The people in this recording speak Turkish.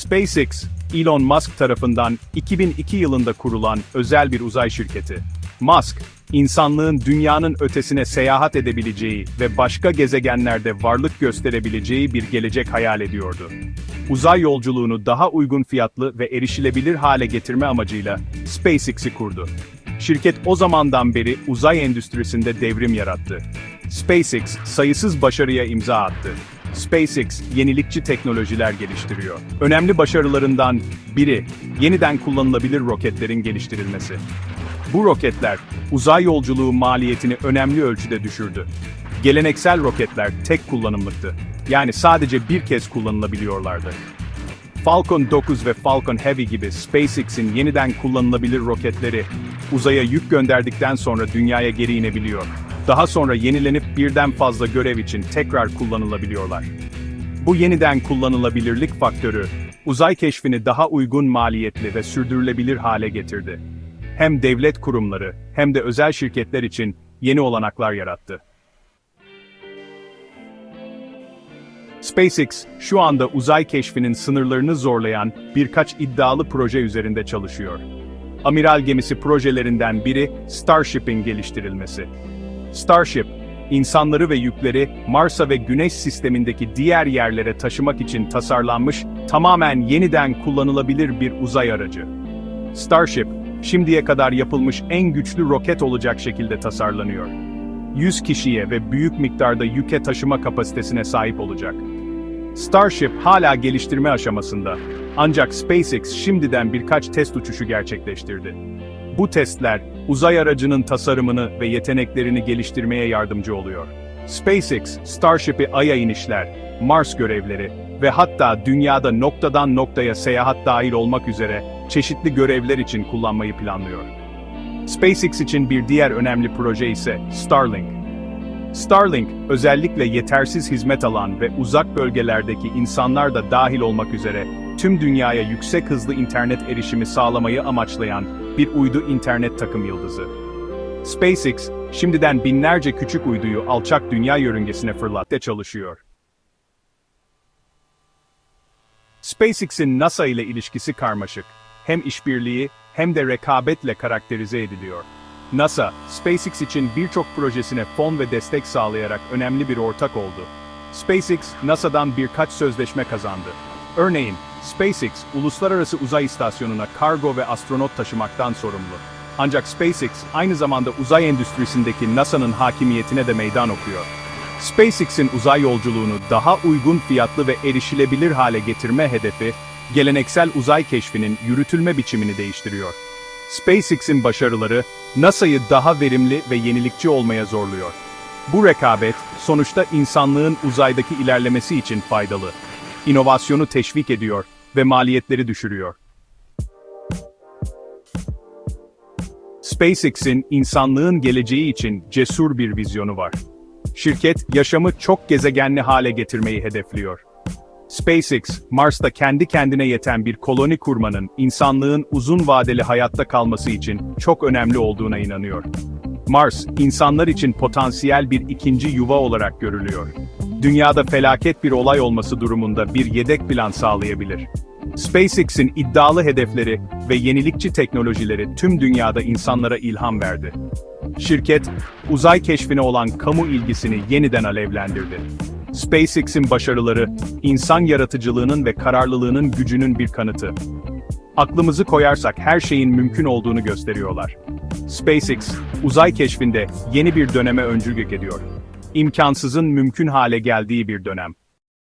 SpaceX, Elon Musk tarafından 2002 yılında kurulan özel bir uzay şirketi. Musk, insanlığın dünyanın ötesine seyahat edebileceği ve başka gezegenlerde varlık gösterebileceği bir gelecek hayal ediyordu. Uzay yolculuğunu daha uygun fiyatlı ve erişilebilir hale getirme amacıyla SpaceX'i kurdu. Şirket o zamandan beri uzay endüstrisinde devrim yarattı. SpaceX sayısız başarıya imza attı. SpaceX yenilikçi teknolojiler geliştiriyor. Önemli başarılarından biri yeniden kullanılabilir roketlerin geliştirilmesi. Bu roketler uzay yolculuğu maliyetini önemli ölçüde düşürdü. Geleneksel roketler tek kullanımlıktı. Yani sadece bir kez kullanılabiliyorlardı. Falcon 9 ve Falcon Heavy gibi SpaceX'in yeniden kullanılabilir roketleri uzaya yük gönderdikten sonra dünyaya geri inebiliyor. Daha sonra yenilenip birden fazla görev için tekrar kullanılabiliyorlar. Bu yeniden kullanılabilirlik faktörü uzay keşfini daha uygun maliyetli ve sürdürülebilir hale getirdi. Hem devlet kurumları hem de özel şirketler için yeni olanaklar yarattı. SpaceX, şu anda uzay keşfinin sınırlarını zorlayan birkaç iddialı proje üzerinde çalışıyor. Amiral gemisi projelerinden biri Starship'in geliştirilmesi. Starship, insanları ve yükleri Mars'a ve Güneş sistemindeki diğer yerlere taşımak için tasarlanmış, tamamen yeniden kullanılabilir bir uzay aracı. Starship, şimdiye kadar yapılmış en güçlü roket olacak şekilde tasarlanıyor. 100 kişiye ve büyük miktarda yüke taşıma kapasitesine sahip olacak. Starship hala geliştirme aşamasında. Ancak SpaceX şimdiden birkaç test uçuşu gerçekleştirdi. Bu testler, uzay aracının tasarımını ve yeteneklerini geliştirmeye yardımcı oluyor. SpaceX, Starship'i Ay'a inişler, Mars görevleri ve hatta dünyada noktadan noktaya seyahat dahil olmak üzere çeşitli görevler için kullanmayı planlıyor. SpaceX için bir diğer önemli proje ise Starlink. Starlink, özellikle yetersiz hizmet alan ve uzak bölgelerdeki insanlar da dahil olmak üzere tüm dünyaya yüksek hızlı internet erişimi sağlamayı amaçlayan bir uydu internet takım yıldızı. SpaceX, şimdiden binlerce küçük uyduyu alçak dünya yörüngesine fırlatta çalışıyor. SpaceX'in NASA ile ilişkisi karmaşık. Hem işbirliği hem de rekabetle karakterize ediliyor. NASA, SpaceX için birçok projesine fon ve destek sağlayarak önemli bir ortak oldu. SpaceX, NASA'dan birkaç sözleşme kazandı. Örneğin, SpaceX, uluslararası uzay istasyonuna kargo ve astronot taşımaktan sorumlu. Ancak SpaceX, aynı zamanda uzay endüstrisindeki NASA'nın hakimiyetine de meydan okuyor. SpaceX'in uzay yolculuğunu daha uygun fiyatlı ve erişilebilir hale getirme hedefi, geleneksel uzay keşfinin yürütülme biçimini değiştiriyor. SpaceX'in başarıları, NASA'yı daha verimli ve yenilikçi olmaya zorluyor. Bu rekabet, sonuçta insanlığın uzaydaki ilerlemesi için faydalı. İnovasyonu teşvik ediyor ve maliyetleri düşürüyor. SpaceX'in insanlığın geleceği için cesur bir vizyonu var. Şirket, yaşamı çok gezegenli hale getirmeyi hedefliyor. SpaceX, Mars'ta kendi kendine yeten bir koloni kurmanın insanlığın uzun vadeli hayatta kalması için çok önemli olduğuna inanıyor. Mars, insanlar için potansiyel bir ikinci yuva olarak görülüyor. Dünyada felaket bir olay olması durumunda bir yedek plan sağlayabilir. SpaceX'in iddialı hedefleri ve yenilikçi teknolojileri tüm dünyada insanlara ilham verdi. Şirket, uzay keşfine olan kamu ilgisini yeniden alevlendirdi. SpaceX'in başarıları, insan yaratıcılığının ve kararlılığının gücünün bir kanıtı. Aklımızı koyarsak her şeyin mümkün olduğunu gösteriyorlar. SpaceX, uzay keşfinde yeni bir döneme öncülük ediyor. İmkansızın mümkün hale geldiği bir dönem.